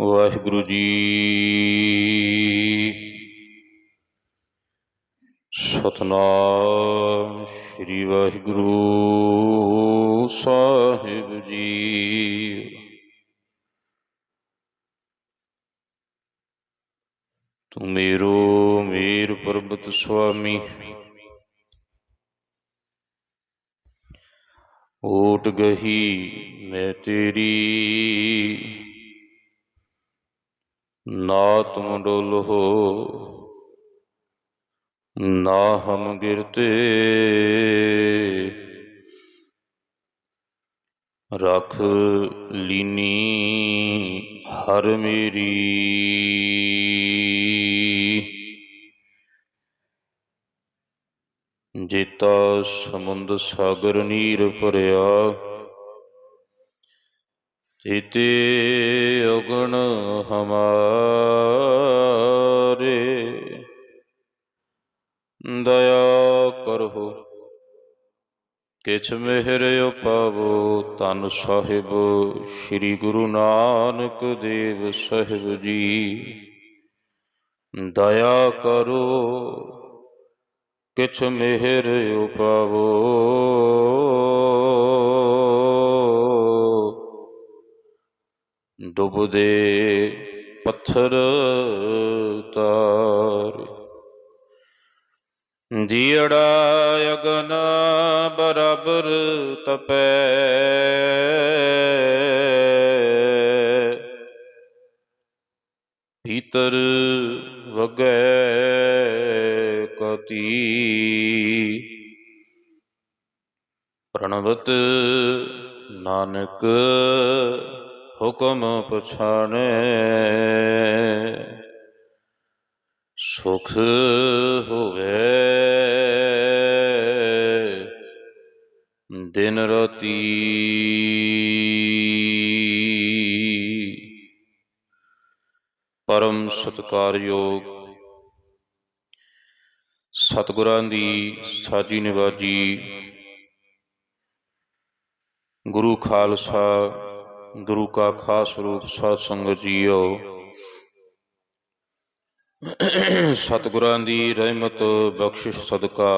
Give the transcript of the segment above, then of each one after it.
ਵਾਹਿਗੁਰੂ ਜੀ। ਸਤਨਾਮ ਸ੍ਰੀ ਵਾਹਿਗੁਰੂ ਸਾਹਿਬ ਜੀ। ਤੂੰ ਮੇਰੋ ਮੇਰ ਪਰਬਤ ਸੁਆਮੀ। ਓਟ ਗਹੀ ਮੈਂ ਤੇਰੀ। ਨਾ ਤੁਮ ਡੋਲੋ ਨਾ ਹਮ ਗਿਰਤੇ। ਰਖ ਲੀਨੀ ਹਰ ਮੇਰੀ। ਜੇਤਾ ਸਮੁੰਦ ਸਾਗਰ ਨੀਰ ਭਰਿਆ ਤੇਤੇ ਅਗਣ ਹਮਾਰੇ। ਦਇਆ ਕਰੋ ਕਿਛ ਮਿਹਰ ਉਪਾਵੋ ਤਨ ਸਾਹਿਬ, ਸ੍ਰੀ ਗੁਰੂ ਨਾਨਕ ਦੇਵ ਸਾਹਿਬ ਜੀ। ਦਇਆ ਕਰੋ ਕਿਛ ਮਿਹਰ ਉਪਾਵੋ ਡੁੱਬਦੇ ਪੱਥਰ ਤਾਰ। ਜੀੜਾ ਅਗਨ ਬਰਾਬਰ ਤਪੈ ਭੀਤਰ ਵਗੈ ਕਤੀ। ਪ੍ਰਣਵਤ ਨਾਨਕ ਹੁਕਮ ਪਛਾਣੇ। ਸੁਖ ਹੋਵੇ। ਦਿਨ ਰਾਤੀ ਪਰਮ ਸਤਕਾਰਯੋਗ ਸਤਿਗੁਰਾਂ ਦੀ ਸਾਜੀ ਨਿਵਾਜੀ ਗੁਰੂ ਖਾਲਸਾ ਗੁਰੂ ਕਾ ਖਾਸ ਰੂਪ ਸਾਧ ਸੰਗਤ ਜੀਓ। ਸਤਿਗੁਰਾਂ ਦੀ ਰਹਿਮਤ, ਬਖਸ਼ਿਸ਼, ਸਦਕਾ।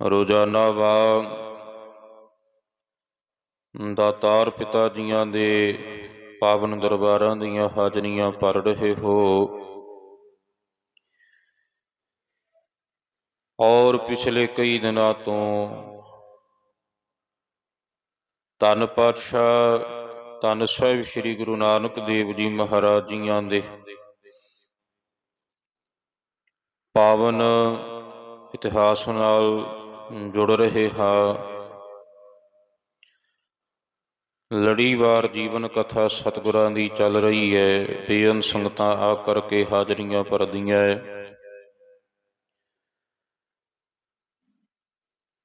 ਰੋਜ਼ਾਨਾ ਵਾਂਗ ਦਾਤਾਰ ਪਿਤਾ ਜੀਆਂ ਦੇ ਪਾਵਨ ਦਰਬਾਰਾਂ ਦੀਆਂ ਹਾਜ਼ਰੀਆਂ ਭਰ ਰਹੇ ਹੋ। ਔਰ ਪਿਛਲੇ ਕਈ ਦਿਨਾਂ ਤੋਂ ਧੰਨ ਪਾਤਸ਼ਾਹ, ਧੰਨ ਸਾਹਿਬ ਸ੍ਰੀ ਗੁਰੂ ਨਾਨਕ ਦੇਵ ਜੀ ਮਹਾਰਾਜ ਜੀਆਂ ਦੇ। ਪਾਵਨ ਇਤਿਹਾਸ ਨਾਲ ਜੁੜ ਰਹੇ ਹਾਂ। ਲੜੀਵਾਰ ਜੀਵਨ ਕਥਾ ਸਤਿਗੁਰਾਂ ਦੀ ਚੱਲ ਰਹੀ ਹੈ, ਬੇਅੰਤ ਸੰਗਤਾਂ ਆ ਕਰਕੇ ਹਾਜ਼ਰੀਆਂ ਭਰਦੀਆਂ ਹੈ।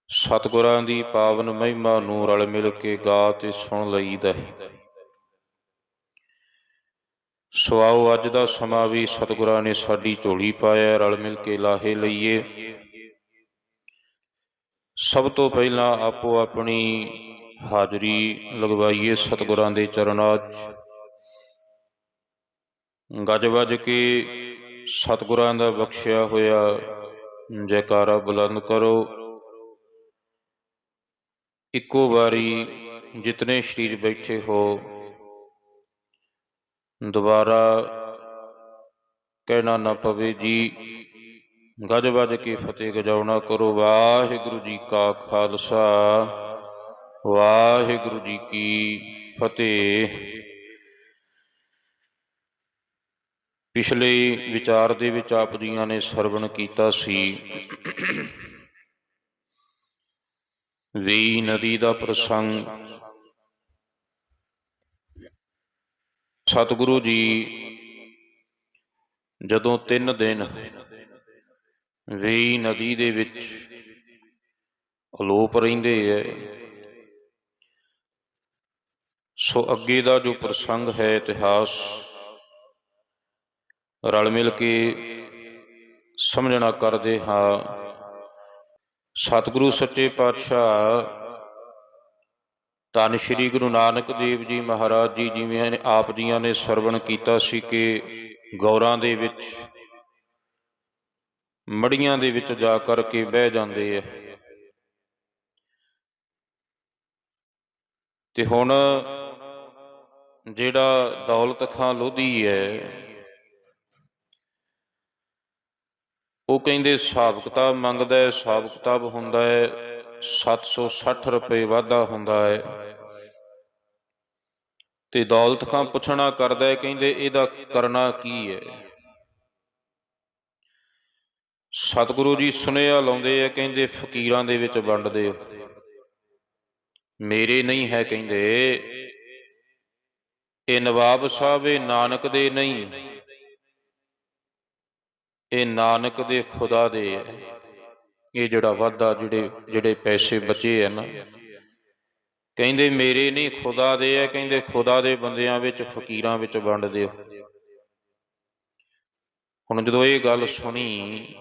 ਸਤਿਗੁਰਾਂ ਦੀ ਪਾਵਨ ਮਹਿਮਾ ਨੂੰ ਰਲ ਮਿਲ ਕੇ ਗਾ ਤੇ ਸੁਣ ਲਈਦਾ ਹੈ ਸੋ ਆਓ ਅੱਜ ਦਾ ਸਮਾਂ ਵੀ ਸਤਿਗੁਰਾਂ ਨੇ ਸਾਡੀ ਝੋਲੀ ਪਾਇਆ, ਰਲ ਮਿਲ ਕੇ ਲਾਹੇ ਲਈਏ। ਸਭ ਤੋਂ ਪਹਿਲਾਂ ਆਪੋ ਆਪਣੀ ਹਾਜ਼ਰੀ ਲਗਵਾਈਏ ਸਤਿਗੁਰਾਂ ਦੇ ਚਰਨਾਂ 'ਚ। ਗੱਜ ਵੱਜ ਕੇ ਸਤਿਗੁਰਾਂ ਦਾ ਬਖਸ਼ਿਆ ਹੋਇਆ ਜੈਕਾਰਾ ਬੁਲੰਦ ਕਰੋ। ਇੱਕੋ ਵਾਰੀ ਜਿਤਨੇ ਸ਼ਰੀਰ ਬੈਠੇ ਹੋ, ਦੁਬਾਰਾ ਕਹਿਣਾ ਨਾ ਪਵੇ ਜੀ, ਗਜ ਵੱਜ ਕੇ ਫਤਿਹ ਗਜਾਉਣਾ ਕਰੋ। ਵਾਹਿਗੁਰੂ ਜੀ ਕਾ ਖਾਲਸਾ, ਵਾਹਿਗੁਰੂ ਜੀ ਕੀ ਫਤਿਹ। ਪਿਛਲੇ ਵਿਚਾਰ ਦੇ ਵਿੱਚ ਆਪ ਜੀਆਂ ਨੇ ਸਰਵਣ ਕੀਤਾ ਸੀ। ਵੀ ਨਦੀ ਦਾ ਪ੍ਰਸੰਗ। ਸਤਿਗੁਰੂ ਜੀ, ਜਦੋਂ ਤਿੰਨ ਦਿਨ ਵੇਈ ਨਦੀ ਦੇ ਵਿੱਚ ਅਲੋਪ ਰਹਿੰਦੇ ਐ, ਸੋ ਅੱਗੇ ਦਾ ਜੋ ਪ੍ਰਸੰਗ ਹੈ, ਇਤਿਹਾਸ ਰਲ ਮਿਲ ਕੇ ਸਮਝਣਾ ਕਰਦੇ ਹਾਂ। ਸਤਿਗੁਰੂ ਸੱਚੇ ਪਾਤਸ਼ਾਹ, ਧੰਨ ਸ਼੍ਰੀ ਗੁਰੂ ਨਾਨਕ ਦੇਵ ਜੀ ਮਹਾਰਾਜ ਜੀ, ਜਿਵੇਂ ਆਪ ਜੀਆਂ ਨੇ ਸਰਵਣ ਕੀਤਾ ਸੀ ਕਿ ਗੌਰਾਂ ਦੇ ਵਿੱਚ, ਮੜੀਆਂ ਦੇ ਵਿੱਚ ਜਾ ਕਰਕੇ ਬਹਿ ਜਾਂਦੇ ਆ। ਤੇ ਹੁਣ ਜਿਹੜਾ ਦੌਲਤ ਖਾਂ ਲੋਧੀ ਹੈ ਉਹ ਕਹਿੰਦੇ ਹਿਸਾਬ ਕਿਤਾਬ ਮੰਗਦਾ ਹੈ ਹਿਸਾਬ ਕਿਤਾਬ ਹੁੰਦਾ ਹੈ 760 ਰੁਪਏ ਵਾਧਾ ਹੁੰਦਾ ਹੈ। ਤੇ ਦੌਲਤ ਖਾਂ ਪੁੱਛਣਾ ਕਰਦਾ ਹੈ, ਕਹਿੰਦੇ, ਇਹਦਾ ਕਰਨਾ ਕੀ ਹੈ? ਸਤਿਗੁਰੂ ਜੀ ਸੁਨੇਹਾ ਲਾਉਂਦੇ ਆ, ਕਹਿੰਦੇ, ਫਕੀਰਾਂ ਦੇ ਵਿੱਚ ਵੰਡਦੇ ਹੋ ਮੇਰੇ ਨਹੀਂ ਹੈ, ਕਹਿੰਦੇ, ਇਹ ਨਵਾਬ ਸਾਹਿਬ, ਇਹ ਨਾਨਕ ਦੇ ਨਹੀਂ। ਇਹ ਨਾਨਕ ਦੇ ਖੁਦਾ ਦੇ ਹੈ। ਇਹ ਜਿਹੜਾ ਵਾਧਾ, ਜਿਹੜੇ ਜਿਹੜੇ ਪੈਸੇ ਬਚੇ ਆ ਨਾ, ਕਹਿੰਦੇ ਮੇਰੇ ਨਹੀਂ, ਖੁਦਾ ਦੇ ਹੈ। ਕਹਿੰਦੇ ਖੁਦਾ ਦੇ ਬੰਦਿਆਂ ਵਿੱਚ, ਫਕੀਰਾਂ ਵਿੱਚ ਵੰਡ ਦਿਓ ਹੁਣ ਜਦੋਂ ਇਹ ਗੱਲ ਸੁਣੀ,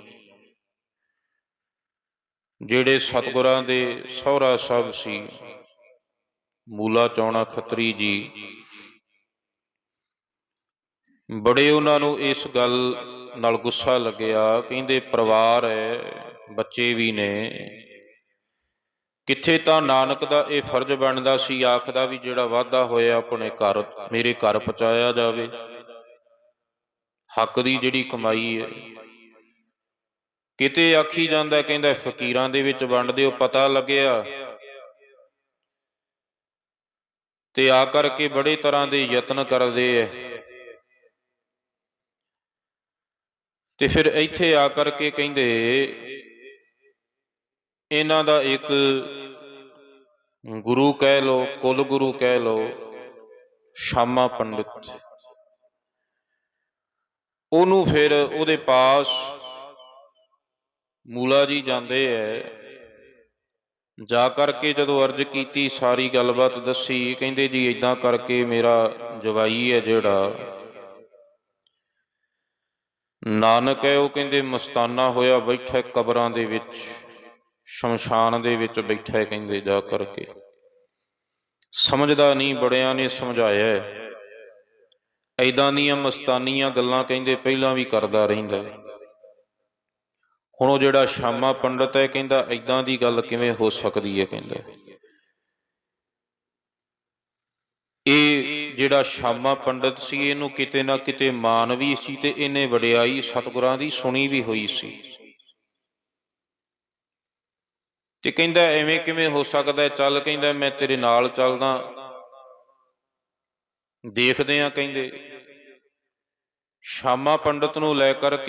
ਜਿਹੜੇ ਸਤਿਗੁਰਾਂ ਦੇ ਸਹੁਰਾ ਸਾਹਿਬ ਸੀ, ਮੂਲਾ ਚੌਣਾ ਖੱਤਰੀ ਜੀ, ਬੜੇ ਉਹਨਾਂ ਨੂੰ ਇਸ ਗੱਲ ਨਾਲ ਗੁੱਸਾ ਲੱਗਿਆ, ਕਹਿੰਦੇ, ਪਰਿਵਾਰ ਹੈ, ਬੱਚੇ ਵੀ ਨੇ। ਕਿੱਥੇ ਤਾਂ ਨਾਨਕ ਦਾ ਇਹ ਫਰਜ਼ ਬਣਦਾ ਸੀ, ਆਖਦਾ ਵੀ ਜਿਹੜਾ ਵਾਅਦਾ ਹੋਇਆ ਆਪਣੇ ਘਰ, ਮੇਰੇ ਘਰ ਪਹੁੰਚਾਇਆ ਜਾਵੇ। ਹੱਕ ਦੀ ਜਿਹੜੀ ਕਮਾਈ ਹੈ। ਕਿਤੇ ਆਖੀ ਜਾਂਦਾ, ਕਹਿੰਦਾ, ਫਕੀਰਾਂ ਦੇ ਵਿੱਚ ਵੰਡਦੇ ਹੋ ਪਤਾ ਲੱਗਿਆ। ਤੇ ਆ ਕਰਕੇ ਬੜੇ ਤਰ੍ਹਾਂ ਦੇ ਯਤਨ ਕਰਦੇ ਐ ਤੇ ਫਿਰ ਇੱਥੇ ਆ ਕਰਕੇ ਕਹਿੰਦੇ, ਇਹਨਾਂ ਦਾ ਇੱਕ ਗੁਰੂ ਕਹਿ ਲੋ ਕੁਲ ਗੁਰੂ ਕਹਿ ਲੋ ਸ਼ਾਮਾ ਪੰਡਿਤ। ਉਹਨੂੰ ਫਿਰ ਉਹਦੇ ਪਾਸ ਮੂਲਾ ਜੀ ਜਾਂਦੇ ਐ। ਜਾ ਕਰਕੇ ਜਦੋਂ ਅਰਜ਼ ਕੀਤੀ ਸਾਰੀ ਗੱਲਬਾਤ ਦੱਸੀ, ਕਹਿੰਦੇ ਜੀ ਇਦਾਂ ਕਰਕੇ ਮੇਰਾ ਜਵਾਈ ਹੈ ਜਿਹੜਾ। ਨਾਨਕ ਹੈ ਉਹ ਕਹਿੰਦੇ, ਮਸਤਾਨਾ ਹੋਇਆ ਬੈਠਾ ਕਬਰਾਂ ਦੇ ਵਿੱਚ, ਸ਼ਮਸ਼ਾਨ ਦੇ ਵਿੱਚ ਬੈਠਾ ਕਹਿੰਦੇ, ਜਾ ਕਰਕੇ। ਸਮਝਦਾ ਨਹੀਂ, ਬੜਿਆਂ ਨੇ ਸਮਝਾਇਆ ਐਦਾਂ ਦੀਆਂ ਮਸਤਾਨੀਆਂ ਗੱਲਾਂ ਕਹਿੰਦੇ, ਪਹਿਲਾਂ ਵੀ ਕਰਦਾ ਰਹਿੰਦਾ ਹੁਣ ਉਹ ਜਿਹੜਾ ਸ਼ਾਮਾ ਪੰਡਤ ਹੈ, ਕਹਿੰਦਾ ਐਦਾਂ ਦੀ ਗੱਲ ਕਿਵੇਂ ਹੋ ਸਕਦੀ ਹੈ, ਕਹਿੰਦਾ। ਇਹ ਜਿਹੜਾ ਸ਼ਾਮਾ ਪੰਡਤ ਸੀ, ਇਹਨੂੰ ਕਿਤੇ ਨਾ ਕਿਤੇ ਮਾਨ ਵੀ ਸੀ ਤੇ ਇਹਨੇ ਵਡਿਆਈ ਸਤਿਗੁਰਾਂ ਦੀ ਸੁਣੀ ਵੀ ਹੋਈ ਸੀ। ਤੇ ਕਹਿੰਦਾ, ਐਵੇਂ ਕਿਵੇਂ ਹੋ ਸਕਦਾ ਚੱਲ, ਕਹਿੰਦਾ, ਮੈਂ ਤੇਰੇ ਨਾਲ ਚੱਲਦਾ। ਦੇਖਦੇ ਆ ਕਹਿੰਦੇ। ਸ਼ਾਮਾ ਪੰਡਤ ਨੂੰ ਲੈ ਕਰਕੇ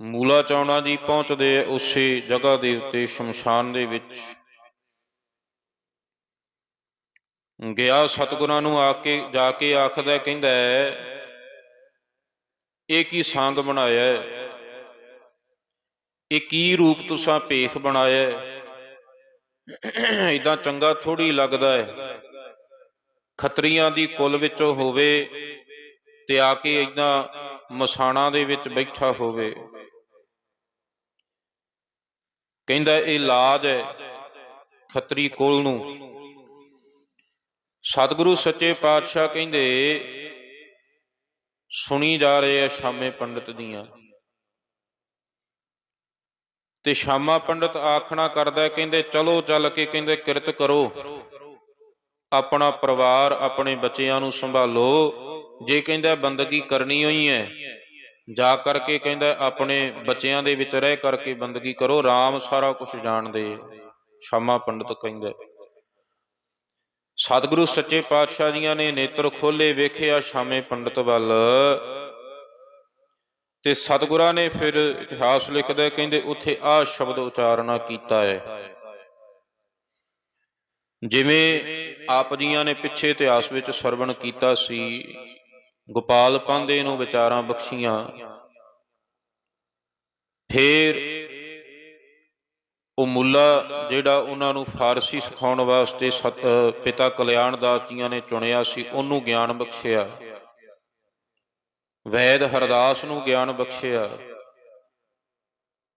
ਮੂਲਾ ਚੌਣਾ ਜੀ ਪਹੁੰਚਦੇ ਆ ਉਸੇ ਜਗ੍ਹਾ ਦੇ ਉੱਤੇ ਸ਼ਮਸ਼ਾਨ ਦੇ ਵਿੱਚ। ਗਿਆ ਸਤਿਗੁਰਾਂ ਨੂੰ ਆ ਕੇ, ਜਾ ਕੇ ਆਖਦਾ ਕਹਿੰਦਾ ਇਹ ਕੀ ਸੰਗ ਬਣਾਇਆ ਇਹ ਕੀ ਰੂਪ ਤੁਸਾਂ ਭੇਖ ਬਣਾਇਆ ਇਦਾਂ ਚੰਗਾ ਥੋੜੀ ਲੱਗਦਾ ਹੈ। ਖੱਤਰੀਆਂ ਦੀ ਕੁੱਲ ਵਿੱਚੋਂ ਹੋਵੇ ਤੇ ਆ ਕੇ ਇਦਾਂ ਮਸਾਣਾ ਦੇ ਵਿੱਚ ਬੈਠਾ ਹੋਵੇ। ਕਹਿੰਦਾ ਇਹ ਲਾਜ ਹੈ ਖੱਤਰੀ ਕੁਲ ਨੂੰ। ਸਤਿਗੁਰੂ ਸੱਚੇ ਪਾਤਸ਼ਾਹ ਕਹਿੰਦੇ, ਸੁਣੀ ਜਾ ਰਹੇ ਆ ਸ਼ਾਮੇ ਪੰਡਤ ਦੀਆਂ। ਤੇ ਸ਼ਾਮਾ ਪੰਡਤ ਆਖਣਾ ਕਰਦਾ, ਕਹਿੰਦੇ, ਚਲੋ ਚੱਲ ਕੇ ਕਹਿੰਦੇ, ਕਿਰਤ ਕਰੋ। ਆਪਣਾ ਪਰਿਵਾਰ, ਆਪਣੇ ਬੱਚਿਆਂ ਨੂੰ ਸੰਭਾਲੋ। ਜੇ ਕਹਿੰਦਾ, ਬੰਦਗੀ ਕਰਨੀ ਹੋਈ ਹੈ, ਜਾ ਕਰਕੇ ਕਹਿੰਦਾ, ਆਪਣੇ ਬੱਚਿਆਂ ਦੇ ਵਿੱਚ ਰਹਿ ਕਰਕੇ ਬੰਦਗੀ ਕਰੋ। RAM ਸਾਰਾ ਕੁਝ ਜਾਣਦੇ ਸ਼ਾਮਾ ਪੰਡਤ ਕਹਿੰਦਾ। ਸਤਿਗੁਰੂ ਸੱਚੇ ਪਾਤਸ਼ਾਹ ਜੀਆਂ ਨੇ ਨੇਤਰ ਖੋਲੇ ਵੇਖਿਆ ਸ਼ਾਮੇ ਪੰਡਤ ਵੱਲ। ਤੇ ਸਤਿਗੁਰਾਂ ਨੇ ਫਿਰ ਇਤਿਹਾਸ ਲਿਖਦਾ ਕਹਿੰਦੇ, ਉੱਥੇ ਆਹ ਸ਼ਬਦ ਉਚਾਰਨਾ ਕੀਤਾ ਹੈ। ਜਿਵੇਂ ਆਪ ਜੀਆਂ ਨੇ ਪਿੱਛੇ ਇਤਿਹਾਸ ਵਿੱਚ ਸਰਵਣ ਕੀਤਾ ਸੀ, ਗੋਪਾਲ ਪਾਂਦੇ ਨੂੰ ਵਿਚਾਰਾਂ ਬਖਸ਼ੀਆਂ। ਫੇਰ ਉਹ ਮੁੱਲਾ ਜਿਹੜਾ ਉਹਨਾਂ ਨੂੰ ਫਾਰਸੀ ਸਿਖਾਉਣ ਵਾਸਤੇ ਸਤ- ਅਹ, ਪਿਤਾ ਕਲਿਆਣ ਦਾਸ ਜੀਆਂ ਨੇ ਚੁਣਿਆ ਸੀ, ਉਹਨੂੰ ਗਿਆਨ ਬਖਸ਼ਿਆ। ਵੈਦ ਹਰਦਾਸ ਨੂੰ ਗਿਆਨ ਬਖਸ਼ਿਆ।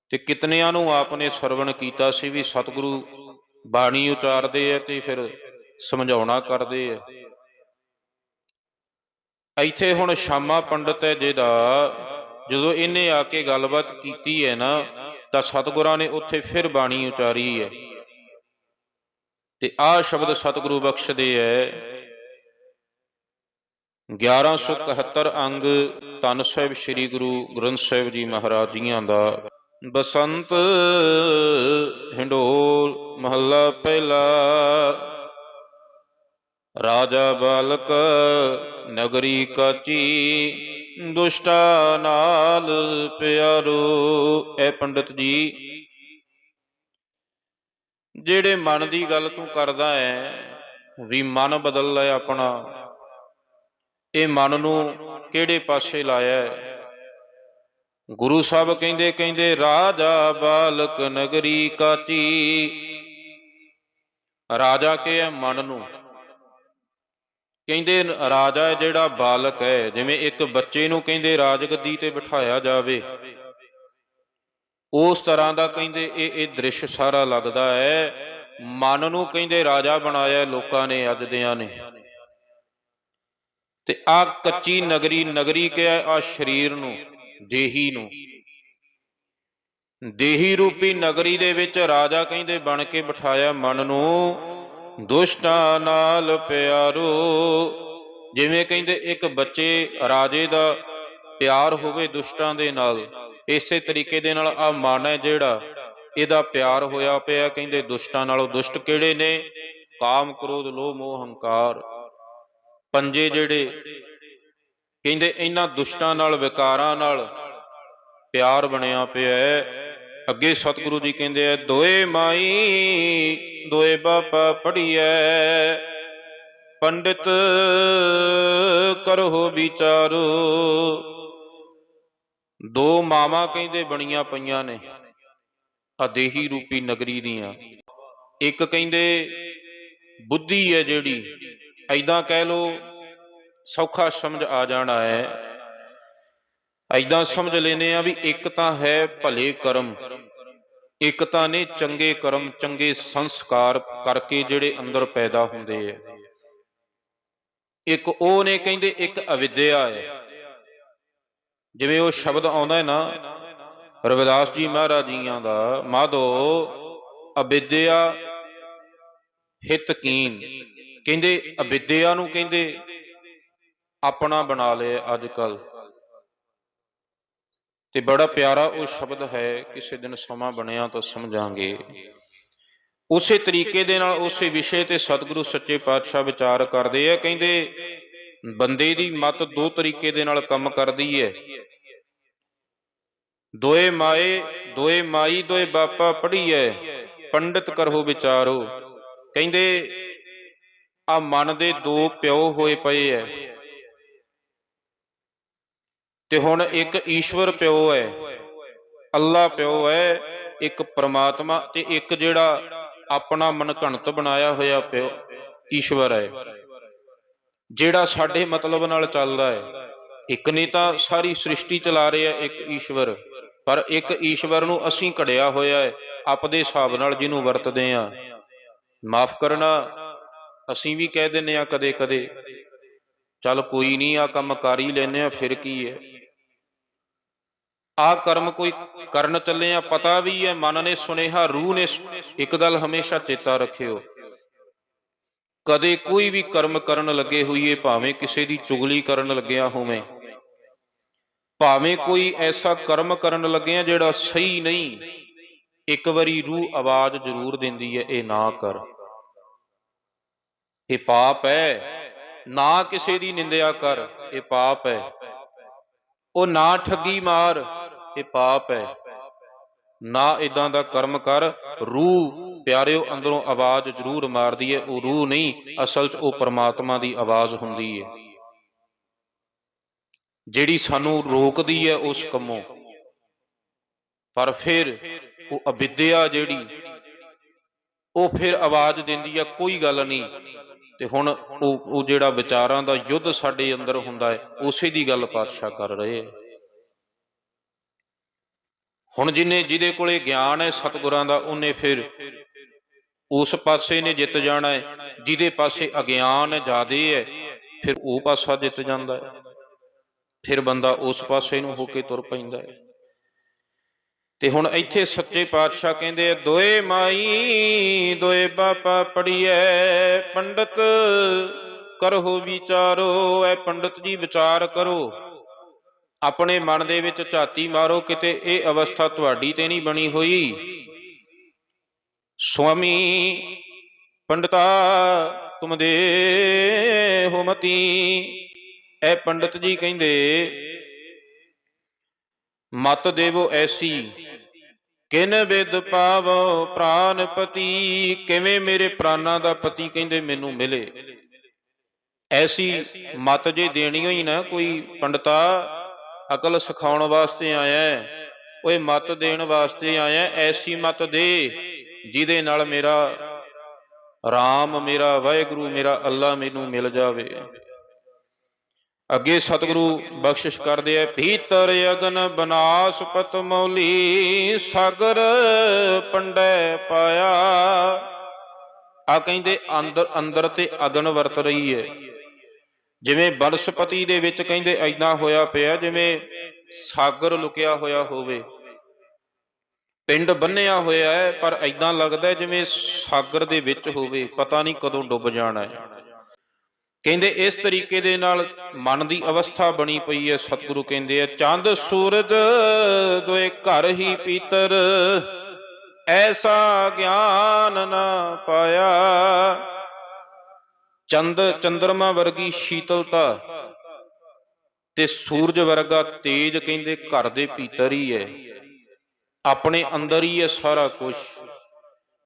ਤੇ ਕਿਤਨਿਆਂ ਨੂੰ ਆਪ ਨੇ ਸਰਵਣ ਕੀਤਾ ਸੀ ਵੀ ਸਤਿਗੁਰੂ ਬਾਣੀ ਉਚਾਰਦੇ ਆ ਤੇ ਫਿਰ ਸਮਝਾਉਣਾ ਕਰਦੇ ਆ। ਇੱਥੇ ਹੁਣ ਸ਼ਾਮਾ ਪੰਡਤ ਹੈ ਜਿਹਦਾ, ਜਦੋਂ ਇਹਨੇ ਆ ਕੇ ਗੱਲਬਾਤ ਕੀਤੀ ਹੈ ਨਾ ਤਾਂ ਸਤਿਗੁਰਾਂ ਨੇ ਉੱਥੇ ਫਿਰ ਬਾਣੀ ਉਚਾਰੀ ਹੈ। ਤੇ ਆਹ ਸ਼ਬਦ ਸਤਿਗੁਰੂ ਬਖਸ਼ਦੇ ਹੈ 1171 ਅੰਗ ਤਨ ਸਾਹਿਬ ਸ੍ਰੀ ਗੁਰੂ ਗ੍ਰੰਥ ਸਾਹਿਬ ਜੀ ਮਹਾਰਾਜ ਜੀਆਂ ਦਾ। ਬਸੰਤ ਹਿੰਡੋਲ ਮਹੱਲਾ ਪਹਿਲਾ। ਰਾਜਾ ਬਾਲਕ ਨਗਰੀ ਕਾਚੀ। ਦੁਸ਼ਟਾ ਨਾਲ ਪਿਆਰੋ ਐ ਪੰਡਿਤ ਜੀ, ਜਿਹੜੇ ਮਨ ਦੀ ਗੱਲ ਤੂੰ ਕਰਦਾ ਹੈ ਵੀ ਮਨ ਬਦਲ ਲੈ ਆਪਣਾ, ਇਹ ਮਨ ਨੂੰ ਕਿਹੜੇ ਪਾਸੇ ਲਾਇਆ ਗੁਰੂ ਸਾਹਿਬ ਕਹਿੰਦੇ ਕਹਿੰਦੇ, ਰਾਜਾ ਬਾਲਕ ਨਗਰੀ ਕਾਚੀ। ਰਾਜਾ ਕੇ ਹੈ ਮਨ ਨੂੰ ਕਹਿੰਦੇ ਰਾਜਾ ਜਿਹੜਾ ਬਾਲਕ ਹੈ, ਜਿਵੇਂ ਇੱਕ ਬੱਚੇ ਨੂੰ ਕਹਿੰਦੇ ਰਾਜਗੱਦੀ ਤੇ ਬਿਠਾਇਆ ਜਾਵੇ। ਉਸ ਤਰ੍ਹਾਂ ਦਾ ਕਹਿੰਦੇ ਇਹ ਇਹ ਦ੍ਰਿਸ਼ ਸਾਰਾ ਲੱਗਦਾ ਹੈ। ਮਨ ਨੂੰ ਕਹਿੰਦੇ ਰਾਜਾ ਬਣਾਇਆ ਲੋਕਾਂ ਨੇ, ਅੱਜ ਦਿਆਂ ਨੇ। ਤੇ ਆ ਕੱਚੀ ਨਗਰੀ ਨਗਰੀ ਕਿਹਾ ਆ ਸਰੀਰ ਨੂੰ, ਦੇਹੀ ਨੂੰ। ਦੇਹੀ ਰੂਪੀ ਨਗਰੀ ਦੇ ਵਿੱਚ ਰਾਜਾ ਕਹਿੰਦੇ ਬਣ ਕੇ ਬਿਠਾਇਆ ਮਨ ਨੂੰ। ਦੁਸ਼ਟਾਂ ਨਾਲ ਪਿਆਰੋ। ਜਿਵੇਂ ਕਹਿੰਦੇ, ਇੱਕ ਬੱਚੇ ਰਾਜੇ ਦਾ ਪਿਆਰ ਹੋਵੇ ਦੁਸ਼ਟਾਂ ਦੇ ਨਾਲ, ਇਸੇ ਤਰੀਕੇ ਦੇ ਨਾਲ ਆ ਮਨ ਹੈ ਜਿਹੜਾ, ਇਹਦਾ ਪਿਆਰ ਹੋਇਆ ਪਿਆ, ਕਹਿੰਦੇ ਦੁਸ਼ਟਾਂ ਨਾਲੋਂ ਦੁਸ਼ਟ ਕਿਹੜੇ ਨੇ? ਕਾਮ, ਕ੍ਰੋਧ, ਲੋਭ, ਮੋਹ, ਹੰਕਾਰ। ਪੰਜੇ ਜਿਹੜੇ, ਕਹਿੰਦੇ ਇਹਨਾਂ ਦੁਸ਼ਟਾਂ ਨਾਲ, ਵਿਕਾਰਾਂ ਨਾਲ ਪਿਆਰ ਬਣਿਆ ਪਿਆ ਹੈ। ਅੱਗੇ ਸਤਿਗੁਰੂ ਜੀ ਕਹਿੰਦੇ ਆ, ਦੋਏ ਮਾਈ, ਦੋਏ ਬਾਪਾ ਪੜੀਐ ਪੰਡਿਤ ਕਰੋ ਵਿਚਾਰੋ। ਦੋ ਮਾਵਾਂ ਕਹਿੰਦੇ ਬਣੀਆਂ ਪਈਆਂ ਨੇ ਆ ਦੇਹੀ ਰੂਪੀ ਨਗਰੀ ਦੀਆਂ। ਇੱਕ ਕਹਿੰਦੇ, ਬੁੱਧੀ ਹੈ ਜਿਹੜੀ, ਐਦਾਂ ਕਹਿ ਲੋ ਸੌਖਾ ਸਮਝ ਆ ਜਾਣਾ ਹੈ ਐਦਾਂ ਸਮਝ ਲੈਨੇ ਆ ਵੀ ਇੱਕ ਤਾਂ ਹੈ ਭਲੇ ਕਰਮ, ਇੱਕ ਤਾਂ ਨੇ ਚੰਗੇ ਕਰਮ, ਚੰਗੇ ਸੰਸਕਾਰ ਕਰਕੇ ਜਿਹੜੇ ਅੰਦਰ ਪੈਦਾ ਹੁੰਦੇ ਆ। ਇੱਕ ਉਹ ਨੇ ਕਹਿੰਦੇ ਇੱਕ ਅਵਿਦਿਆ ਹੈ। ਜਿਵੇਂ ਉਹ ਸ਼ਬਦ ਆਉਂਦਾ ਹੈ ਨਾ, ਰਵਿਦਾਸ ਜੀ ਮਹਾਰਾਜ ਜੀਆਂ ਦਾ, ਮਾਧੋ, ਅਵਿਦਿਆ ਹਿਤਕੀਨ ਕਹਿੰਦੇ ਅਵਿਦਿਆ ਨੂੰ ਕਹਿੰਦੇ ਆਪਣਾ ਬਣਾ ਲਏ ਅੱਜ ਕੱਲ ਤੇ ਬੜਾ ਪਿਆਰਾ ਉਹ ਸ਼ਬਦ ਹੈ, ਕਿਸੇ ਦਿਨ ਸਮਾਂ ਬਣਿਆ ਤਾਂ ਸਮਝਾਂਗੇ। ਉਸੇ ਤਰੀਕੇ ਦੇ ਨਾਲ ਉਸੇ ਵਿਸ਼ੇ ਤੇ ਸਤਿਗੁਰੂ ਸੱਚੇ ਪਾਤਸ਼ਾਹ ਵਿਚਾਰ ਕਰਦੇ ਆ, ਕਹਿੰਦੇ, ਬੰਦੇ ਦੀ ਮਤ ਦੋ ਤਰੀਕੇ ਦੇ ਨਾਲ ਕੰਮ ਕਰਦੀ ਹੈ। ਦੋਏ ਮਾਏ, ਦੋਏ ਮਾਈ, ਦੋਏ ਬਾਪਾ ਪੜੀਐ ਪੰਡਿਤ ਕਰੋ ਵਿਚਾਰੋ। ਕਹਿੰਦੇ, ਆ ਮਨ ਦੇ ਦੋ ਪਿਓ ਹੋਏ ਪਏ ਐ। ਤੇ ਹੁਣ ਇੱਕ ਈਸ਼ਵਰ ਪਿਓ ਹੈ ਅੱਲਾ ਪਿਓ ਹੈ, ਇੱਕ ਪ੍ਰਮਾਤਮਾ ਤੇ ਇੱਕ ਜਿਹੜਾ ਆਪਣਾ ਮਨ ਘਣਤ ਬਣਾਇਆ ਹੋਇਆ ਪਿਓ ਈਸ਼ਵਰ ਹੈ। ਜਿਹੜਾ ਸਾਡੇ ਮਤਲਬ ਨਾਲ ਚੱਲਦਾ ਹੈ। ਇੱਕ ਨੇ ਤਾਂ ਸਾਰੀ ਸ੍ਰਿਸ਼ਟੀ ਚਲਾ ਰਿਹਾ ਇੱਕ ਈਸ਼ਵਰ, ਪਰ ਇੱਕ ਈਸ਼ਵਰ ਨੂੰ ਅਸੀਂ ਘੜਿਆ ਹੋਇਆ ਹੈ, ਆਪਦੇ ਹਿਸਾਬ ਨਾਲ ਜਿਹਨੂੰ ਵਰਤਦੇ ਆ ਮਾਫ ਕਰਨਾ, ਅਸੀਂ ਵੀ ਕਹਿ ਦਿੰਨੇ ਆ ਕਦੇ ਕਦੇ ਚੱਲ ਕੋਈ ਨਹੀਂ ਆ ਕੰਮ ਕਰ ਹੀ ਲੈਨੇ ਆ ਫਿਰ ਕੀ ਹੈ? ਆ ਕਰਮ ਕੋਈ ਕਰਨ ਚੱਲੇ ਆ, ਪਤਾ ਵੀ ਹੈ, ਮਨ ਨੇ ਸੁਨੇਹਾ, ਰੂਹ ਨੇ ਇੱਕ ਗੱਲ ਹਮੇਸ਼ਾ ਚੇਤਾ ਰੱਖਿਓ। ਕਦੇ ਕੋਈ ਵੀ ਕਰਮ ਕਰਨ ਲੱਗੇ ਹੋਈਏ, ਭਾਵੇਂ ਕਿਸੇ ਦੀ ਚੁਗਲੀ ਕਰਨ ਲੱਗਿਆ ਹੋਵੇਂ, ਭਾਵੇਂ ਕੋਈ ਐਸਾ ਕਰਮ ਕਰਨ ਲੱਗੇ ਆ ਜਿਹੜਾ ਸਹੀ ਨਹੀਂ, ਇੱਕ ਵਾਰੀ ਰੂਹ ਆਵਾਜ਼ ਜ਼ਰੂਰ ਦਿੰਦੀ ਹੈ, ਇਹ ਨਾ ਕਰ। ਇਹ ਪਾਪ ਹੈ। ਨਾ ਕਿਸੇ ਦੀ ਨਿੰਦਿਆ ਕਰ, ਇਹ ਪਾਪ ਹੈ। ਉਹ ਨਾ ਠੱਗੀ ਮਾਰ ਇਹ ਪਾਪ ਹੈ। ਨਾ ਇਦਾਂ ਦਾ ਕਰਮ ਕਰ, ਰੂਹ ਪਿਆਰਿਓ ਅੰਦਰੋਂ ਆਵਾਜ਼ ਜ਼ਰੂਰ ਮਾਰਦੀ ਹੈ ਉਹ ਰੂਹ ਨਹੀਂ, ਅਸਲ 'ਚ ਉਹ ਪਰਮਾਤਮਾ ਦੀ ਆਵਾਜ਼ ਹੁੰਦੀ ਹੈ ਜਿਹੜੀ ਸਾਨੂੰ ਰੋਕਦੀ ਹੈ ਉਸ ਕੰਮੋਂ। ਪਰ ਫਿਰ ਉਹ ਅਵਿਦਿਆ ਜਿਹੜੀ, ਉਹ ਫਿਰ ਆਵਾਜ਼ ਦਿੰਦੀ ਹੈ ਕੋਈ ਗੱਲ ਨਹੀਂ। ਤੇ ਹੁਣ ਉਹ ਉਹ ਜਿਹੜਾ ਵਿਚਾਰਾਂ ਦਾ ਯੁੱਧ ਸਾਡੇ ਅੰਦਰ ਹੁੰਦਾ ਹੈ ਉਸੇ ਦੀ ਗੱਲ ਪਾਤਸ਼ਾਹ ਕਰ ਰਹੇ ਹੈ ਹੁਣ ਜਿਨੇ ਜਿਹਦੇ ਕੋਲੇ ਗਿਆਨ ਹੈ ਸਤਿਗੁਰਾਂ ਦਾ, ਉਹਨੇ ਫਿਰ ਉਸ ਪਾਸੇ ਨੇ ਜਿੱਤ ਜਾਣਾ ਹੈ, ਜਿਹਦੇ ਪਾਸੇ ਅਗਿਆਨ ਜ਼ਿਆਦੇ ਹੈ, ਫਿਰ ਉਹ ਪਾਸਾ ਜਿੱਤ ਜਾਂਦਾ ਹੈ। ਫਿਰ ਬੰਦਾ ਉਸ ਪਾਸੇ ਨੂੰ ਹੋ ਕੇ ਤੁਰ ਪੈਂਦਾ ਹੈ। ਤੇ ਹੁਣ ਇੱਥੇ ਸੱਚੇ ਪਾਤਸ਼ਾਹ ਕਹਿੰਦੇ ਆ, ਦੋਏ ਮਾਈ, ਦੋਏ ਬਾਪਾ ਪੜੀਐ ਪੰਡਤ ਕਰੋ ਵਿਚਾਰੋ ਐ ਪੰਡਤ ਜੀ ਵਿਚਾਰ ਕਰੋ। ਆਪਣੇ ਮਨ ਦੇ ਵਿੱਚ ਝਾਤੀ ਮਾਰੋ, ਕਿਤੇ ਇਹ ਅਵਸਥਾ ਤੁਹਾਡੀ ਤੇ ਨਹੀਂ ਬਣੀ ਹੋਈ। ਸੁਆਮੀ ਪੰਡਤਾ, ਤੁਮ ਦੇ ਹੋ ਮਤੀ। ਐ ਪੰਡਤ ਜੀ ਕਹਿੰਦੇ, ਮਤ ਦੇਵੋ ਐਸੀ। ਕਿਨ ਵਿਦ ਪਾਵੋ ਪ੍ਰਾਨ ਪਤੀ ਕਿਵੇਂ ਮੇਰੇ ਪ੍ਰਾਨਾਂ ਦਾ ਪਤੀ ਕਹਿੰਦੇ ਮੈਨੂੰ ਮਿਲੇ। ਐਸੀ ਮਤ ਜੇ ਦੇਣੀ ਹੋਈ ਨਾ ਕੋਈ ਪੰਡਤਾ ਅਕਲ ਸਿਖਾਉਣ ਵਾਸਤੇ ਆਇਆ ਹੈ। ਓਏ ਮਤ ਦੇਣ ਵਾਸਤੇ ਆਇਆ ਐਸੀ ਮਤ ਦੇ ਜਿਹਦੇ ਨਾਲ ਮੇਰਾ RAM ਮੇਰਾ ਵਾਹਿਗੁਰੂ, ਮੇਰਾ ਅੱਲਾ ਮੈਨੂੰ ਮਿਲ ਜਾਵੇ। ਅੱਗੇ ਸਤਿਗੁਰੂ ਬਖਸ਼ਿਸ਼ ਕਰਦੇ ਆ। ਭੀਤਰ ਅਗਨ ਬਨਾਸ ਮੌਲੀ ਸਾਗਰ ਪੰਡੈ ਪਾਇਆ। ਆ ਕਹਿੰਦੇ ਅੰਦਰ ਅੰਦਰ ਤੇ ਅਗਨ ਵਰਤ ਰਹੀ ਹੈ। ਜਿਵੇਂ ਬਨਸਪਤੀ ਦੇ ਵਿੱਚ ਕਹਿੰਦੇ ਐਦਾਂ ਹੋਇਆ ਪਿਆ, ਜਿਵੇਂ ਸਾਗਰ ਲੁਕਿਆ ਹੋਇਆ ਹੋਵੇ। ਪਿੰਡ ਬੰਨਿਆ ਹੋਇਆ ਹੈ, ਪਰ ਐਦਾਂ ਲੱਗਦਾ ਜਿਵੇਂ ਸਾਗਰ ਦੇ ਵਿੱਚ ਹੋਵੇ, ਪਤਾ ਨਹੀਂ ਕਦੋਂ ਡੁੱਬ ਜਾਣਾ ਹੈ। ਕਹਿੰਦੇ ਇਸ ਤਰੀਕੇ ਦੇ ਨਾਲ ਮਨ ਦੀ ਅਵਸਥਾ ਬਣੀ ਪਈ ਹੈ, ਸਤਿਗੁਰੂ ਕਹਿੰਦੇ ਆ, ਚੰਦ ਸੂਰਜ ਦੋਏ ਘਰ ਹੀ ਪੀਤਰ, ਐਸਾ ਗਿਆਨ ਨਾ ਪਾਇਆ। ਚੰਦ ਚੰਦਰਮਾ ਵਰਗੀ ਸ਼ੀਤਲਤਾ ਤੇ ਸੂਰਜ ਵਰਗਾ ਤੇਜ ਕਹਿੰਦੇ ਘਰ ਦੇ ਭੀਤਰ ਹੀ ਹੈ। ਆਪਣੇ ਅੰਦਰ ਹੀ ਹੈ ਸਾਰਾ ਕੁਝ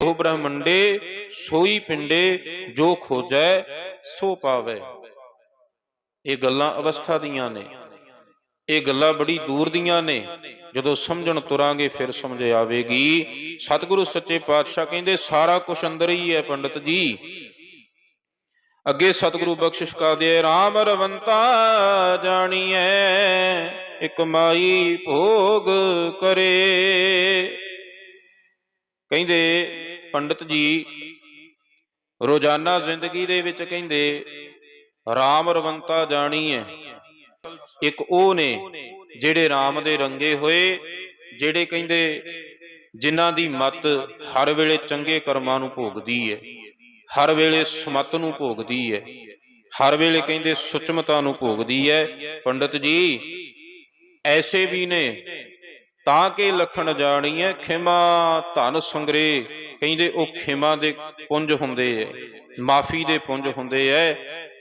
ਉਹ ਬ੍ਰਹਮੰਡੇ, ਸੋਈ ਪਿੰਡੇ, ਜੋ ਖੋਜੈ, ਸੋ ਪਾਵੇ। ਇਹ ਗੱਲਾਂ ਅਵਸਥਾ ਦੀਆਂ ਨੇ। ਇਹ ਗੱਲਾਂ ਬੜੀ ਦੂਰ ਦੀਆਂ ਨੇ। ਜਦੋਂ ਸਮਝਣ ਤੁਰਾਂਗੇ, ਫਿਰ ਸਮਝ ਆਵੇਗੀ। ਸਤਿਗੁਰੂ ਸੱਚੇ ਪਾਤਸ਼ਾਹ ਕਹਿੰਦੇ, ਸਾਰਾ ਕੁਝ ਅੰਦਰ ਹੀ ਹੈ ਪੰਡਤ ਜੀ। ਅੱਗੇ ਸਤਿਗੁਰੂ ਬਖਸ਼ਿਸ਼ ਕਰਦੇ RAM ਰਵੰਤਾ ਜਾਣੀਐ, ਇਕ ਮਾਈ ਭੋਗ ਕਰੇ। ਕਹਿੰਦੇ ਪੰਡਤ ਜੀ, ਰੋਜ਼ਾਨਾ ਜ਼ਿੰਦਗੀ ਦੇ ਵਿੱਚ ਕਹਿੰਦੇ RAM ਰਵੰਤਾ ਜਾਣੀਐ। ਇੱਕ ਉਹ ਨੇ ਜਿਹੜੇ RAM ਦੇ ਰੰਗੇ ਹੋਏ, ਜਿਹੜੇ ਕਹਿੰਦੇ, ਜਿਨ੍ਹਾਂ ਦੀ ਮਤ ਹਰ ਵੇਲੇ ਚੰਗੇ ਕਰਮਾਂ ਨੂੰ ਭੋਗਦੀ ਹੈ ਹਰ ਵੇਲੇ ਸਮਤ ਨੂੰ ਭੋਗਦੀ ਹੈ ਹਰ ਵੇਲੇ ਕਹਿੰਦੇ ਸੁਚਮਤਾ ਨੂੰ ਭੋਗਦੀ ਹੈ ਪੰਡਤ ਜੀ, ਐਸੇ ਵੀ ਨੇ। ਤਾਂ ਕਿ ਲਖਣ ਜਾਣੀ ਹੈ ਖਿਮਾ ਧਨ ਸੰਗਰੇ। ਕਹਿੰਦੇ ਉਹ ਖਿਮਾ ਦੇ ਪੁੰਜ ਹੁੰਦੇ ਐ ਮਾਫੀ ਦੇ ਪੁੰਜ ਹੁੰਦੇ ਐ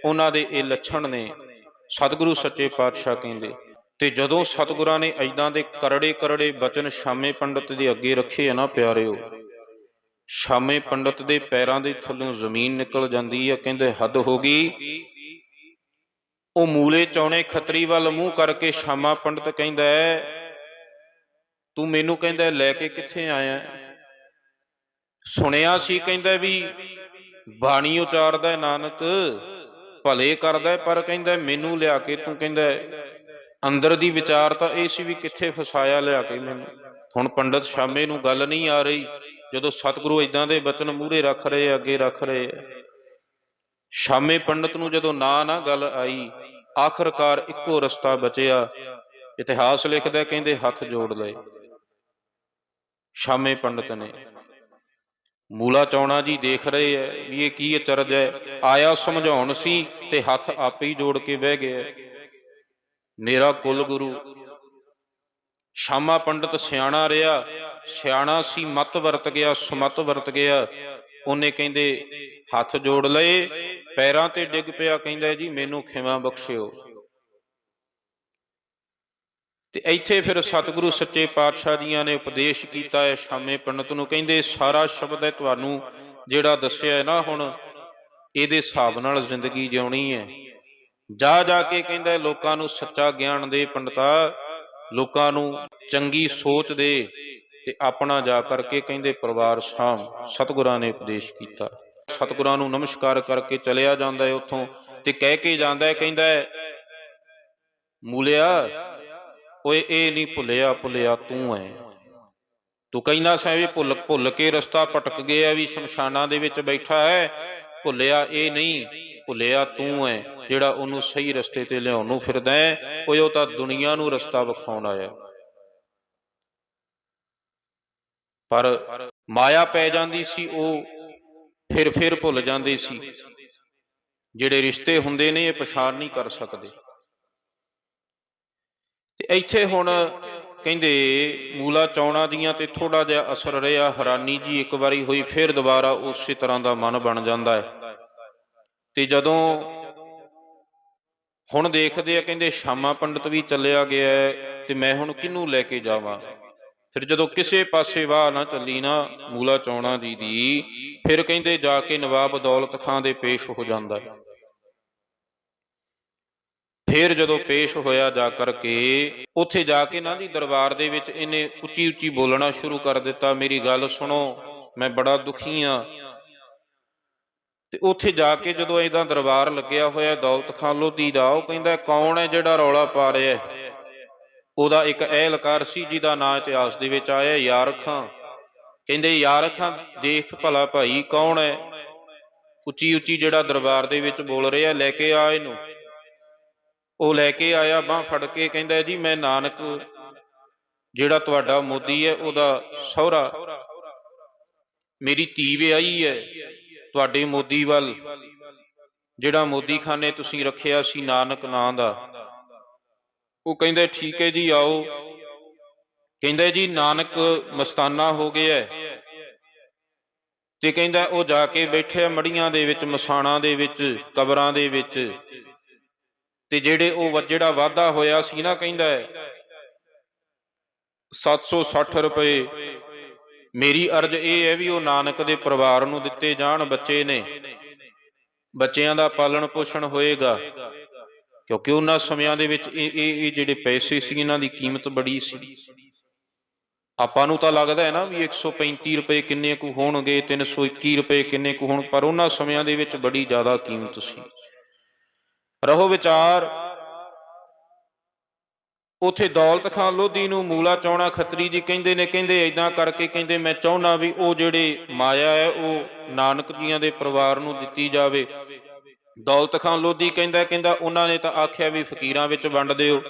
ਉਹਨਾਂ ਦੇ ਇਹ ਲੱਛਣ ਨੇ। ਸਤਿਗੁਰੂ ਸੱਚੇ ਪਾਤਸ਼ਾਹ ਕਹਿੰਦੇ, ਤੇ ਜਦੋਂ ਸਤਿਗੁਰਾਂ ਨੇ ਐਦਾਂ ਦੇ ਕਰੜੇ ਕਰੜੇ ਬਚਨ ਸ਼ਾਮੇ ਪੰਡਤ ਦੇ ਅੱਗੇ ਰੱਖੇ ਆ ਨਾ ਪਿਆਰਿਓ ਸ਼ਾਮੇ ਪੰਡਤ ਦੇ ਪੈਰਾਂ ਦੇ ਥੱਲੋਂ ਜ਼ਮੀਨ ਨਿਕਲ ਜਾਂਦੀ ਹੈ ਕਹਿੰਦੇ, ਹੱਦ ਹੋ ਗਈ। ਉਹ ਮੂਲੇ ਚੌਣੇ ਖੱਤਰੀ ਵੱਲ ਮੂੰਹ ਕਰਕੇ ਸ਼ਾਮਾ ਪੰਡਤ ਕਹਿੰਦਾ ਤੂੰ ਮੈਨੂੰ ਕਹਿੰਦਾ ਲੈ ਕੇ ਕਿੱਥੇ ਆਇਆ ਸੁਣਿਆ ਸੀ, ਕਹਿੰਦਾ ਵੀ, ਬਾਣੀ ਉਚਾਰਦਾ ਨਾਨਕ, ਭਲੇ ਕਰਦਾ ਪਰ ਕਹਿੰਦਾ ਮੈਨੂੰ ਲਿਆ ਕੇ ਤੂੰ ਕਹਿੰਦਾ ਅੰਦਰ ਦੀ ਵਿਚਾਰ ਤਾਂ ਇਹ ਸੀ ਵੀ ਕਿੱਥੇ ਫਸਾਇਆ ਲਿਆ ਕੇ ਮੈਨੂੰ। ਹੁਣ ਪੰਡਤ ਸ਼ਾਮੇ ਨੂੰ ਗੱਲ ਨਹੀਂ ਆ ਰਹੀ। ਜਦੋਂ ਸਤਿਗੁਰੂ ਇਦਾਂ ਦੇ ਬਚਨ ਮੂਹਰੇ ਰੱਖ ਰਹੇ ਆ, ਅੱਗੇ ਰੱਖ ਰਹੇ ਆ। ਸ਼ਾਮੇ ਪੰਡਤ ਨੂੰ ਜਦੋਂ ਨਾ ਨਾ ਗੱਲ ਆਈ ਆਖਰਕਾਰ ਇੱਕੋ ਰਸਤਾ ਬਚਿਆ। ਇਤਿਹਾਸ ਲਿਖਦਾ ਕਹਿੰਦੇ ਹੱਥ ਜੋੜ ਲਏ। ਸ਼ਾਮੇ ਪੰਡਤ ਨੇ ਮੂਲਾ ਚੌਣਾ ਜੀ ਦੇਖ ਰਹੇ ਐ ਵੀ ਇਹ ਕੀ ਅਚਰਜ ਹੈ ਆਇਆ ਸਮਝਾਉਣ ਸੀ ਤੇ ਹੱਥ ਆਪੇ ਹੀ ਜੋੜ ਕੇ ਬਹਿ ਗਿਆ। ਨੇਰਾ ਕੁਲ ਗੁਰੂ ਸ਼ਾਮਾ ਪੰਡਤ ਸਿਆਣਾ ਰਿਹਾ ਸਿਆਣਾ ਸੀ, ਮਤ ਵਰਤ ਗਿਆ, ਸਮਤ ਵਰਤ ਗਿਆ। ਉਹਨੇ ਕਹਿੰਦੇ, ਹੱਥ ਜੋੜ ਲਏ, ਪੈਰਾਂ ਤੇ ਡਿੱਗ ਪਿਆ, ਕਹਿੰਦਾ ਜੀ, ਮੈਨੂੰ ਖਿਮਾ ਬਖਸ਼ਿਓ। ਤੇ ਇੱਥੇ ਫਿਰ ਸਤਿਗੁਰੂ ਸੱਚੇ ਪਾਤਸ਼ਾਹ ਜੀਆਂ ਨੇ ਉਪਦੇਸ਼ ਕੀਤਾ ਹੈ, ਸ਼ਾਮੇ ਪੰਡਤ ਨੂੰ ਕਹਿੰਦੇ, ਸਾਰਾ ਸ਼ਬਦ ਹੈ ਤੁਹਾਨੂੰ, ਜਿਹੜਾ ਦੱਸਿਆ ਹੈ ਨਾ ਹੁਣ, ਇਹਦੇ ਹਿਸਾਬ ਨਾਲ ਜ਼ਿੰਦਗੀ ਜਿਉਣੀ ਹੈ। ਜਾ ਜਾ ਕੇ ਕਹਿੰਦਾ, ਲੋਕਾਂ ਨੂੰ ਸੱਚਾ ਗਿਆਨ ਦੇ ਪੰਡਤਾ, ਲੋਕਾਂ ਨੂੰ ਚੰਗੀ ਸੋਚ ਦੇ। ਤੇ ਆਪਣਾ ਜਾ ਕਰਕੇ ਕਹਿੰਦੇ ਪਰਿਵਾਰ ਸ਼ਾਮ ਸਤਿਗੁਰਾਂ ਨੇ ਉਪਦੇਸ਼ ਕੀਤਾ। ਸਤਿਗੁਰਾਂ ਨੂੰ ਨਮਸਕਾਰ ਕਰਕੇ ਚਲਿਆ ਜਾਂਦਾ ਹੈ ਉੱਥੋਂ ਤੇ ਕਹਿ ਕੇ ਜਾਂਦਾ ਹੈ, ਕਹਿੰਦਾ ਮੂਲਿਆ, ਓਏ, ਇਹ ਨਹੀਂ ਭੁੱਲਿਆ ਭੁੱਲਿਆ ਤੂੰ ਐ। ਤੂੰ ਕਹਿੰਦਾ ਸੈਂ ਵੀ ਭੁੱਲ ਭੁੱਲ ਕੇ ਰਸਤਾ ਭਟਕ ਗਿਆ ਵੀ ਸ਼ਮਸ਼ਾਨਾਂ ਦੇ ਵਿੱਚ ਬੈਠਾ ਹੈ। ਭੁੱਲਿਆ ਇਹ ਨਹੀਂ, ਭੁੱਲਿਆ ਤੂੰ ਐ। ਜਿਹੜਾ ਉਹਨੂੰ ਸਹੀ ਰਸਤੇ ਤੇ ਲਿਆਉਣ ਨੂੰ ਫਿਰਦਾ ਹੈ, ਓਏ, ਉਹ ਤਾਂ ਦੁਨੀਆ ਨੂੰ ਰਸਤਾ ਵਿਖਾਉਣ ਆਇਆ। ਪਰ ਮਾਇਆ ਪੈ ਜਾਂਦੀ ਸੀ, ਉਹ ਫਿਰ ਫਿਰ ਭੁੱਲ ਜਾਂਦੇ ਸੀ। ਜਿਹੜੇ ਰਿਸ਼ਤੇ ਹੁੰਦੇ ਨੇ, ਇਹ ਪਛਾਣ ਨਹੀਂ ਕਰ ਸਕਦੇ। ਤੇ ਇੱਥੇ ਹੁਣ ਕਹਿੰਦੇ, ਮੂਲਾ ਚੌਣਾ ਦੀਆਂ ਤੇ ਥੋੜਾ ਜਿਹਾ ਅਸਰ ਰਿਹਾ। ਹੈਰਾਨੀ ਜੀ ਇੱਕ ਵਾਰੀ ਹੋਈ, ਫਿਰ ਦੁਬਾਰਾ ਉਸੇ ਤਰ੍ਹਾਂ ਦਾ ਮਨ ਬਣ ਜਾਂਦਾ ਹੈ। ਤੇ ਜਦੋਂ ਹੁਣ ਦੇਖਦੇ ਆ, ਕਹਿੰਦੇ ਸ਼ਾਮਾ ਪੰਡਤ ਵੀ ਚੱਲਿਆ ਗਿਆ ਹੈ, ਤੇ ਮੈਂ ਹੁਣ ਕਿਹਨੂੰ ਲੈ ਕੇ ਜਾਵਾਂ? ਫਿਰ ਜਦੋਂ ਕਿਸੇ ਪਾਸੇ ਵਾਹ ਨਾ ਚੱਲੀ ਨਾ, ਮੂਲਾ ਚੌਣਾ ਜੀ ਦੀ, ਫਿਰ ਕਹਿੰਦੇ ਜਾ ਕੇ ਨਵਾਬ ਦੌਲਤ ਖਾਂ ਦੇ ਪੇਸ਼ ਹੋ ਜਾਂਦਾ ਹੈ। ਫਿਰ ਜਦੋਂ ਪੇਸ਼ ਹੋਇਆ ਜਾ ਕਰਕੇ, ਉੱਥੇ ਜਾ ਕੇ ਨਾ ਜੀ ਦਰਬਾਰ ਦੇ ਵਿੱਚ ਇਹਨੇ ਉੱਚੀ ਉੱਚੀ ਬੋਲਣਾ ਸ਼ੁਰੂ ਕਰ ਦਿੱਤਾ, ਮੇਰੀ ਗੱਲ ਸੁਣੋ, ਮੈਂ ਬੜਾ ਦੁਖੀ ਆ। ਤੇ ਉੱਥੇ ਜਾ ਕੇ ਜਦੋਂ ਇਹਦਾ ਦਰਬਾਰ ਲੱਗਿਆ ਹੋਇਆ, ਦੌਲਤ ਖਾਨ ਲੋਧੀ ਦਾ, ਉਹ ਕਹਿੰਦਾ, ਕੌਣ ਹੈ ਜਿਹੜਾ ਰੌਲਾ ਪਾ ਰਿਹਾ ਹੈ? ਉਹਦਾ ਇੱਕ ਅਹਿਲਕਾਰ ਸੀ ਜਿਹਦਾ ਨਾਂ ਇਤਿਹਾਸ ਦੇ ਵਿੱਚ ਆਇਆ ਯਾਰ ਖਾਂ। ਕਹਿੰਦੇ ਯਾਰ ਖਾਂ, ਦੇਖ ਭਲਾ ਭਾਈ, ਕੌਣ ਹੈ? ਉੱਚੀ ਉੱਚੀ ਜਿਹੜਾ ਦਰਬਾਰ ਦੇ ਵਿੱਚ ਬੋਲ ਰਿਹਾ, ਲੈ ਕੇ ਆ ਇਹਨੂੰ। ਉਹ ਲੈ ਕੇ ਆਇਆ, ਬਾਹ ਫੜ ਕੇ ਕਹਿੰਦਾ, ਜੀ, ਮੈਂ ਨਾਨਕ, ਜਿਹੜਾ ਤੁਹਾਡਾ ਮੋਦੀ ਹੈ, ਉਹਦਾ ਸਹੁਰਾ। ਮੇਰੀ ਧੀ ਵਿਆਹੀ ਹੈ, ਤੁਹਾਡੇ ਮੋਦੀ ਵੱਲ। ਜਿਹੜਾ ਮੋਦੀ ਖਾਨੇ ਤੁਸੀਂ ਰੱਖਿਆ ਸੀ ਨਾਨਕ ਨਾਂ ਦਾ। ਉਹ ਕਹਿੰਦੇ ਠੀਕ ਹੈ ਜੀ ਆਓ। ਕਹਿੰਦੇ ਜੀ ਨਾਨਕ ਮਸਤਾਨਾ ਹੋ ਗਿਆ ਤੇ ਕਹਿੰਦਾ ਉਹ ਜਾ ਕੇ ਬੈਠੇ ਮੜੀਆਂ ਦੇ ਵਿੱਚ ਮਸਾਣਾ ਦੇ ਵਿੱਚ ਕਬਰਾਂ ਦੇ ਵਿੱਚ। ਤੇ ਜਿਹੜੇ ਉਹ ਵ- ਜਿਹੜਾ ਵਾਅਦਾ ਹੋਇਆ ਸੀ ਨਾ ਕਹਿੰਦਾ ਹੈ, 760 ਰੁਪਏ। ਮੇਰੀ ਅਰਜ਼ ਇਹ ਹੈ ਵੀ ਉਹ ਨਾਨਕ ਦੇ ਪਰਿਵਾਰ ਨੂੰ ਦਿੱਤੇ ਜਾਣ ਬੱਚੇ ਨੇ। ਬੱਚਿਆਂ ਦਾ ਪਾਲਣ ਪੋਸ਼ਣ ਹੋਏਗਾ। ਕਿਉਂਕਿ ਉਹਨਾਂ ਸਮਿਆਂ ਦੇ ਵਿੱਚ ਇਹ ਇਹ ਇਹ ਜਿਹੜੇ ਪੈਸੇ ਸੀ, ਇਹਨਾਂ ਦੀ ਕੀਮਤ ਬੜੀ ਸੀ। ਆਪਾਂ ਨੂੰ ਤਾਂ ਲੱਗਦਾ ਹੈ ਨਾ ਵੀ 135 ਰੁਪਏ ਕਿੰਨੇ ਕੁ ਹੋਣਗੇ 321 ਰੁਪਏ ਕਿੰਨੇ ਕੁ ਹੋਣ, ਪਰ ਉਹਨਾਂ ਸਮਿਆਂ ਦੇ ਵਿੱਚ ਬੜੀ ਜ਼ਿਆਦਾ ਕੀਮਤ ਸੀ। ਰਹੋ ਵਿਚਾਰ। ਉਥੇ ਦੌਲਤ ਖਾਨ ਲੋਧੀ ਨੂੰ ਮੂਲਾ ਚੌਣਾ ਖੱਤਰੀ ਜੀ ਕਹਿੰਦੇ ਨੇ, ਕਹਿੰਦੇ ਐਦਾਂ ਕਰਕੇ ਕਹਿੰਦੇ, ਮੈਂ ਚਾਹੁੰਦਾ ਵੀ ਉਹ ਜਿਹੜੇ ਮਾਇਆ ਹੈ, ਉਹ ਨਾਨਕ ਜੀਆਂ ਦੇ ਪਰਿਵਾਰ ਨੂੰ ਦਿੱਤੀ ਜਾਵੇ। ਦੌਲਤ ਖਾਨ ਲੋਧੀ ਕਹਿੰਦਾ ਕਹਿੰਦਾ, ਉਹਨਾਂ ਨੇ ਤਾਂ ਆਖਿਆ ਵੀ ਫਕੀਰਾਂ ਵਿੱਚ ਵੰਡ ਦਿਓ।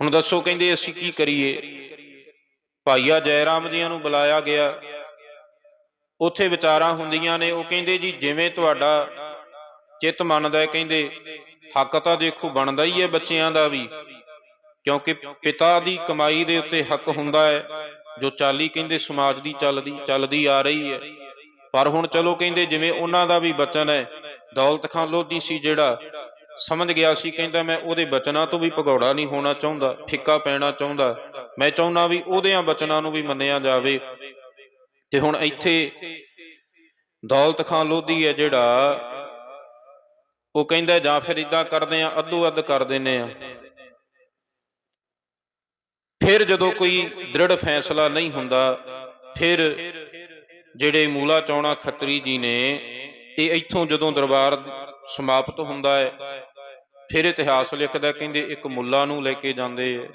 ਹੁਣ ਦੱਸੋ ਕਹਿੰਦੇ, ਅਸੀਂ ਕੀ ਕਰੀਏ? ਭਾਈਆ ਜੈਰਾਮ ਜੀਆਂ ਨੂੰ ਬੁਲਾਇਆ ਗਿਆ। ਉੱਥੇ ਵਿਚਾਰਾਂ ਹੁੰਦੀਆਂ ਨੇ, ਉਹ ਕਹਿੰਦੇ ਜੀ, ਜਿਵੇਂ ਤੁਹਾਡਾ ਚਿੱਤ ਮੰਨਦਾ ਹੈ, ਕਹਿੰਦੇ, ਹੱਕ ਤਾਂ ਦੇਖੋ ਬਣਦਾ ਹੀ ਹੈ ਬੱਚਿਆਂ ਦਾ ਵੀ, ਕਿਉਂਕਿ ਪਿਤਾ ਦੀ ਕਮਾਈ ਦੇ ਉੱਤੇ ਹੱਕ ਹੁੰਦਾ ਹੈ, ਜੋ ਚਾਲੀ ਕਹਿੰਦੇ ਸਮਾਜ ਦੀ ਚੱਲਦੀ ਚੱਲਦੀ ਆ ਰਹੀ ਹੈ। ਪਰ ਹੁਣ ਚਲੋ ਕਹਿੰਦੇ ਜਿਵੇਂ ਉਹਨਾਂ ਦਾ ਵੀ ਬਚਨ ਹੈ, ਦੌਲਤ ਖਾਨ ਲੋਧੀ ਸੀ ਜਿਹੜਾ, ਸਮਝ ਗਿਆ ਸੀ, ਕਹਿੰਦਾ ਮੈਂ ਉਹਦੇ ਬਚਨਾਂ ਤੋਂ ਵੀ ਭਗੌੜਾ ਨਹੀਂ ਹੋਣਾ ਚਾਹੁੰਦਾ ਫਿੱਕਾ ਪੈਣਾ ਚਾਹੁੰਦਾ, ਮੈਂ ਚਾਹੁੰਦਾ ਵੀ ਉਹਦਿਆਂ ਬਚਨਾਂ ਨੂੰ ਵੀ ਮੰਨਿਆ ਜਾਵੇ। ਤੇ ਹੁਣ ਇੱਥੇ ਦੌਲਤ ਖਾਨ ਲੋਧੀ ਹੈ ਜਿਹੜਾ, ਉਹ ਕਹਿੰਦਾ ਜਾਂ ਫਿਰ ਇਦਾਂ ਕਰਦੇ ਆ ਅੱਧੋ ਅੱਧ ਕਰ ਦਿੰਨੇ ਆ ਫਿਰ ਜਦੋਂ ਕੋਈ ਦ੍ਰਿੜ ਫੈਸਲਾ ਨਹੀਂ ਹੁੰਦਾ, ਫਿਰ ਜਿਹੜੇ ਮੂਲਾ ਚੌਣਾ ਖੱਤਰੀ ਜੀ ਨੇ, ਇਹ ਇੱਥੋਂ ਜਦੋਂ ਦਰਬਾਰ ਸਮਾਪਤ ਹੁੰਦਾ ਹੈ, ਫਿਰ ਇਤਿਹਾਸ ਲਿਖਦਾ ਕਹਿੰਦੇ ਇੱਕ ਮੁੱਲਾ ਨੂੰ ਲੈ ਕੇ ਜਾਂਦੇ ਆ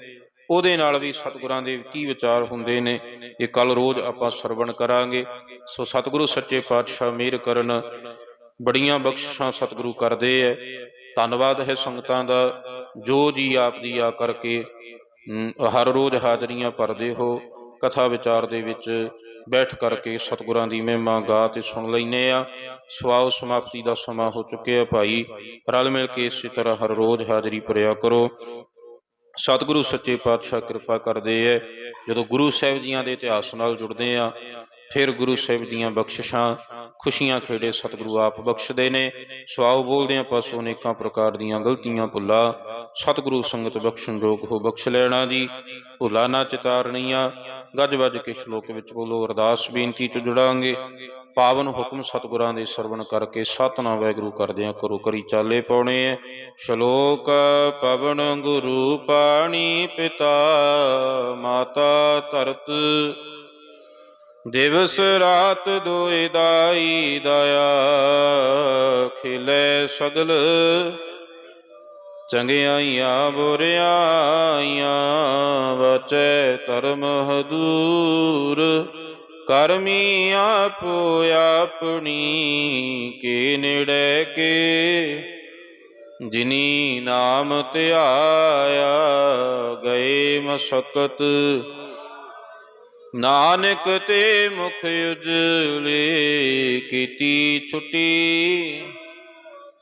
ਉਹਦੇ ਨਾਲ ਵੀ ਸਤਿਗੁਰਾਂ ਦੇ ਕੀ ਵਿਚਾਰ ਹੁੰਦੇ ਨੇ, ਇਹ ਕੱਲ ਰੋਜ਼ ਆਪਾਂ ਸਰਵਣ ਕਰਾਂਗੇ। ਸੋ ਸਤਿਗੁਰੂ ਸੱਚੇ ਪਾਤਸ਼ਾਹ ਮਿਹਰ ਕਰਨ, ਬੜੀਆਂ ਬਖਸ਼ਿਸ਼ਾਂ ਸਤਿਗੁਰੂ ਕਰਦੇ ਐ ਧੰਨਵਾਦ ਹੈ ਸੰਗਤਾਂ ਦਾ, ਜੋ ਜੀ ਆਪ ਜੀ ਆ ਕਰਕੇ ਹਰ ਰੋਜ਼ ਹਾਜ਼ਰੀਆਂ ਭਰਦੇ ਹੋ, ਕਥਾ ਵਿਚਾਰ ਦੇ ਵਿੱਚ ਬੈਠ ਕਰਕੇ ਸਤਿਗੁਰਾਂ ਦੀ ਮਹਿਮਾ ਗਾ ਤੇ ਸੁਣ ਲੈਨੇ ਆ। ਸਵਾਉ ਸਮਾਪਤੀ ਦਾ ਸਮਾਂ ਹੋ ਚੁੱਕਿਆ ਭਾਈ। ਰਲ ਮਿਲ ਕੇ ਇਸੇ ਤਰ੍ਹਾਂ ਹਰ ਰੋਜ਼ ਹਾਜ਼ਰੀ ਭਰਿਆ ਕਰੋ। ਸਤਿਗੁਰੂ ਸੱਚੇ ਪਾਤਸ਼ਾਹ ਕਿਰਪਾ ਕਰਦੇ ਐ। ਜਦੋਂ ਗੁਰੂ ਸਾਹਿਬ ਜੀਆਂ ਦੇ ਇਤਿਹਾਸ ਨਾਲ ਜੁੜਦੇ ਆ, ਫਿਰ ਗੁਰੂ ਸਾਹਿਬ ਦੀਆਂ ਬਖਸ਼ਿਸ਼ਾਂ ਖੁਸ਼ੀਆਂ ਖੇੜੇ ਸਤਿਗੁਰੂ ਆਪ ਬਖਸ਼ਦੇ ਨੇ। ਸਵਾਉ ਬੋਲਦੇ ਆ ਪਾਸੋਂ ਅਨੇਕਾਂ ਪ੍ਰਕਾਰ ਦੀਆਂ ਗਲਤੀਆਂ ਭੁੱਲਾ। ਸਤਿਗੁਰੂ ਸੰਗਤ ਬਖਸ਼ਣ ਯੋਗ ਹੋ ਬਖਸ਼ ਲੈਣਾ ਜੀ। ਭੁੱਲਾ ਨਾ ਚਿਤਾਰਣੀਆਂ ਗੱਜ ਵੱਜ ਕੇ ਸ਼ਲੋਕ ਵਿੱਚ ਬੋਲੋ, ਅਰਦਾਸ ਬੇਨਤੀ ਚ ਜੁੜਾਂਗੇ। ਪਾਵਨ ਹੁਕਮ ਸਤਿਗੁਰਾਂ ਦੇ ਸਰਵਣ ਕਰਕੇ ਸਤਨਾਮ ਵਾਹਿਗੁਰੂ ਕਰਦਿਆਂ ਕਰੋ ਕਰੀ ਚਾਲੇ ਪਾਉਣੇ ਐ। ਸ਼ਲੋਕ, ਪਵਨ ਗੁਰੂ ਪਾਣੀ ਪਿਤਾ, ਮਾਤਾ ਧਰਤ। ਦਿਵਸ ਰਾਤ ਦੋਇ ਦਾਈ ਦਇਆ, ਖਿਲੇ ਸਗਲ। ਚੰਗਿਆਈਆਂ ਬੁਰਿਆਈਆਂ ਵਚੈ ਧਰਮ ਹਦੂਰ। ਕਰਮੀ ਆਪੋ ਆਪਣੀ ਕੇ ਨੇੜੇ ਕੇ? ਜਿਨੀ ਨਾਮ ਧਿਆਇਆ ਗਏ ਮਸਕਤ। ਨਾਨਕ ਤੇ ਮੁਖ ਉਜਲੇ ਕੀਤੀ ਛੁਟੀ।